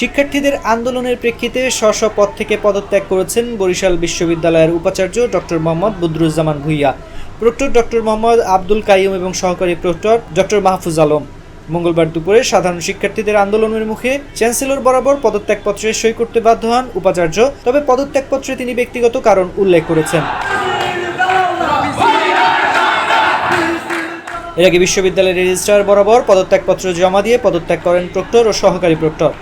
শিক্ষার্থীদের আন্দোলনের প্রেক্ষিতে স্ব পদ থেকে পদত্যাগ করেছেন বরিশাল বিশ্ববিদ্যালয়ের উপাচার্য doctor Mohammad Badruzzaman Bhuiyan. Proctor doctor Mohammad Abdul Kaium এবং সহকারী প্রক্টর ডক্টর মাহফুজ আলম। মঙ্গলবার দুপুরে সাধারণ শিক্ষার্থীদের আন্দোলনের মুখে চ্যান্সেলর বরাবর পদত্যাগপত্রে সই করতে বাধ্য হন উপাচার্য, তবে পদত্যাগপত্রে তিনি ব্যক্তিগত কারণ উল্লেখ করেছেন। এর আগে বিশ্ববিদ্যালয়ের রেজিস্ট্রার বরাবর পদত্যাগপত্র জমা দিয়ে পদত্যাগ করেন প্রক্টর ও সহকারী প্রক্টর।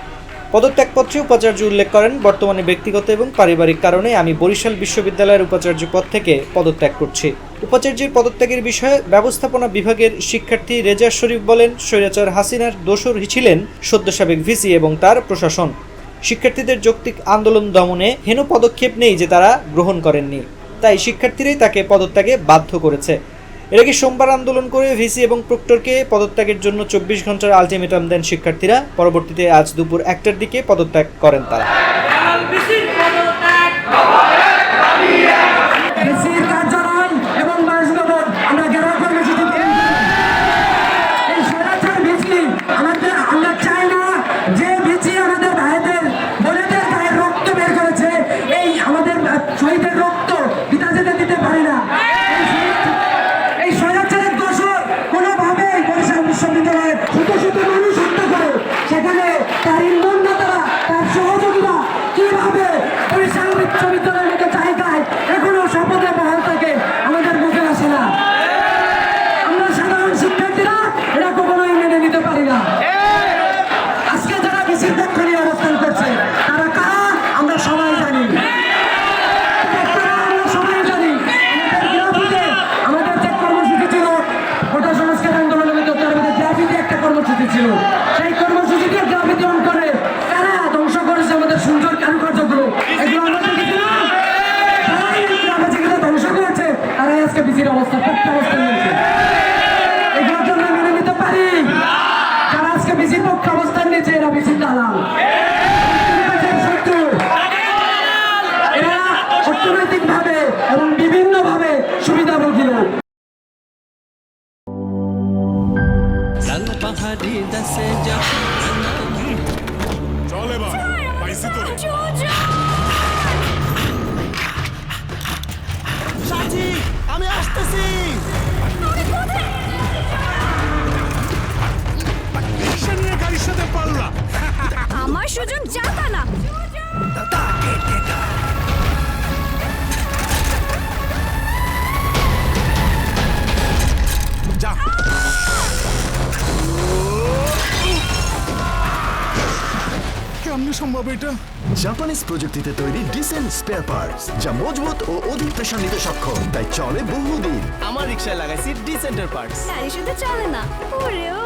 পদত্যাগপত্রে উপাচার্য উল্লেখ করেন, বর্তমানে ব্যক্তিগত এবং পারিবারিক কারণে আমি বরিশাল বিশ্ববিদ্যালয়ের উপাচার্য পদ থেকে পদত্যাগ করছি। উপাচার্যের পদত্যাগের বিষয়ে ব্যবস্থাপনা বিভাগের শিক্ষার্থী রেজা শরীফ বলেন, স্বৈরাচার হাসিনার দোসর ছিলেন সদ্য সাবেক ভিসি এবং তার প্রশাসন। শিক্ষার্থীদের যৌক্তিক আন্দোলন দমনে হেন পদক্ষেপ নেই যে তারা গ্রহণ করেননি। তাই শিক্ষার্থীরাই তাকে পদত্যাগে বাধ্য করেছে। এর আগে সোমবার আন্দোলন করে ভিসি এবং প্রক্টরকে পদত্যাগের জন্য চব্বিশ ঘণ্টার আলটিমেটাম দেন শিক্ষার্থীরা? পরবর্তীতে আজ দুপুর একটার দিকে পদত্যাগ করেন তারা। কর্মসূচি ছিল। সেই কর্মসূচিকে অন করে তারা ধ্বংস করেছে আমাদের সুন্দর কারুকার্যগুলো। ধ্বংস করেছে। তারাই আজকে বিজির অবস্থা খুব অবস্থা নিয়েছে এগুলোর জন্য মেনে নিতে পারি। যারা আজকে বিসির পক্ষে অবস্থান নিয়েছে, এরা বিসির দালাল। পাহাড়ি দাসে যা চলে বা পাইছি তো সম্ভব এটা? জাপানিজ প্রযুক্তিতে তৈরি ডিসেন্ট স্পেয়ার পার্টস যা মজবুত ও অধিক প্রেশার নিতে সক্ষম। তাই চলে বহুদিন। আমার রিক্সায় লাগাইছি ডিসেন্টার পার্টস গাড়ি শুধু চলে না। ওরেও